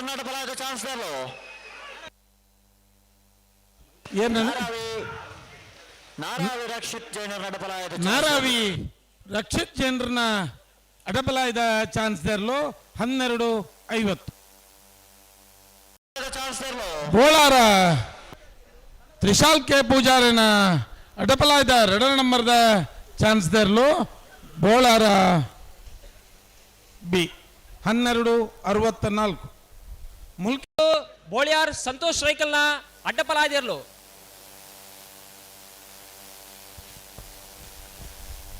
ಚಾನ್ಸ್ದರು ಏನು ನಾರಾವಿ ನಾರಾವಿ ರಕ್ಷಿತ್ ಜೈನರ ನಡಪಲಾಯದ ನಾರಾವಿ ರಕ್ಷಿತ್ ಜನರನ್ನ ಅಡಪಲಾಯದ ಚಾನ್ಸ್ ತೆರಲು ಹನ್ನೆರಡು ಐವತ್ತು. ಬೋಳಾರ ತ್ರಿಶಾಲ್ ಕೆ ಪೂಜಾರಿನ ಅಡಪಲಾಯ್ದ ಎರಡನೇ ನಂಬರ್ದ ಚಾನ್ಸ್ ತೆರಲು ಬೋಳಾರ ಬಿ. ಹನ್ನೆರಡು ಅರವತ್ತ ನಾಲ್ಕು ಮುಲ್ಕ ಬೋಳಿಯಾರ್ ಸಂತೋಷ್ ರೈಕಲ್ನ ಅಡ್ಡಪಲಾದಿರಲು.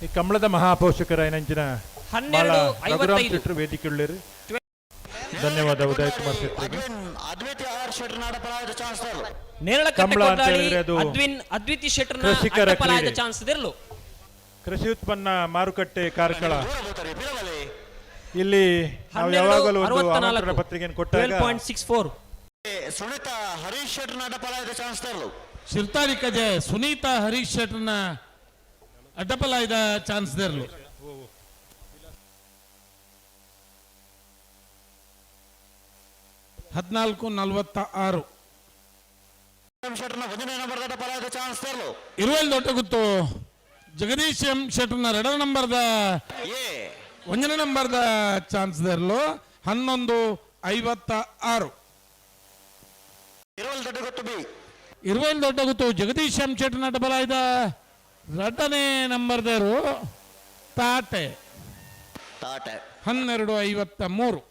ಈ ಕಮಲದ ಮಹಾಪೋಷಕರ ಏನಂಚಿನ ಹನ್ನೆರಡು ರಘುರಾಮ್ ಶೆಟ್ರು ಧನ್ಯವಾದ ಉದಯ ಕುಮಾರ್ ಶೆಟ್ರಿಗೆ. ನೇರಳಕಟ್ಟೆ ಕಂಬಳ ಅಂತ ಹೇಳಿದ್ರೆ ಅದು ಅದ್ವಿತಿ ಶೆಟ್ಟರ್ ಕೃಷಿಕರ ಕೃಷಿ ಉತ್ಪನ್ನ ಮಾರುಕಟ್ಟೆ ಕಾರ್ಕಳ. ಇಲ್ಲಿ ನಾವು ಯಾವಾಗಲೂ ಒಂದು ಪತ್ರಿಕೆಯನ್ನು ಕೊಟ್ಟಾಗ point six four. Sunita Harish Shettar ನಡಪಲಾಯದ ಚಾನ್ಸ್ದರು ಶಿರ್ತಾರಿ ಕಜೆ ಸುನೀತಾ ಹರೀಶ್ ಶೆಟ್ರನ್ನ ಅಡ್ಡಪಲಾಯ್ದ ಚಾನ್ಸ್ ತೆರಲು. ಹದಿನಾಲ್ಕು ನಲವತ್ತ ಆರು ಇರುವಲ್ಲಿ ದೊಡ್ಡ ಗೊತ್ತು. ಜಗದೀಶ್ ಎಂ ಶೆಟ್ಟರ್ನ ಎರಡನೇ ನಂಬರ್ದ ಒಂದನೇ ನಂಬರ್ದ ಚಾನ್ಸ್ ತೆರಲು ಹನ್ನೊಂದು ಐವತ್ತ ಆರು. ಇರುವಲ್ ದೊಡ್ಡ ಗೊತ್ತು ಬಿ. ಇರುವಲ್ ದೊಡ್ಡ ಗುತ್ತು. ಜಗದೀಶ್ ಎಂ ಶೆಟ್ರನ್ನ ಅಡ್ಡಪಲಾಯ್ದ ಎರಡನೇ ನಂಬರ್ದರು ತಾಟೆ. ತಾಟೆ. ಹನ್ನೆರಡು ಐವತ್ತ ಮೂರು.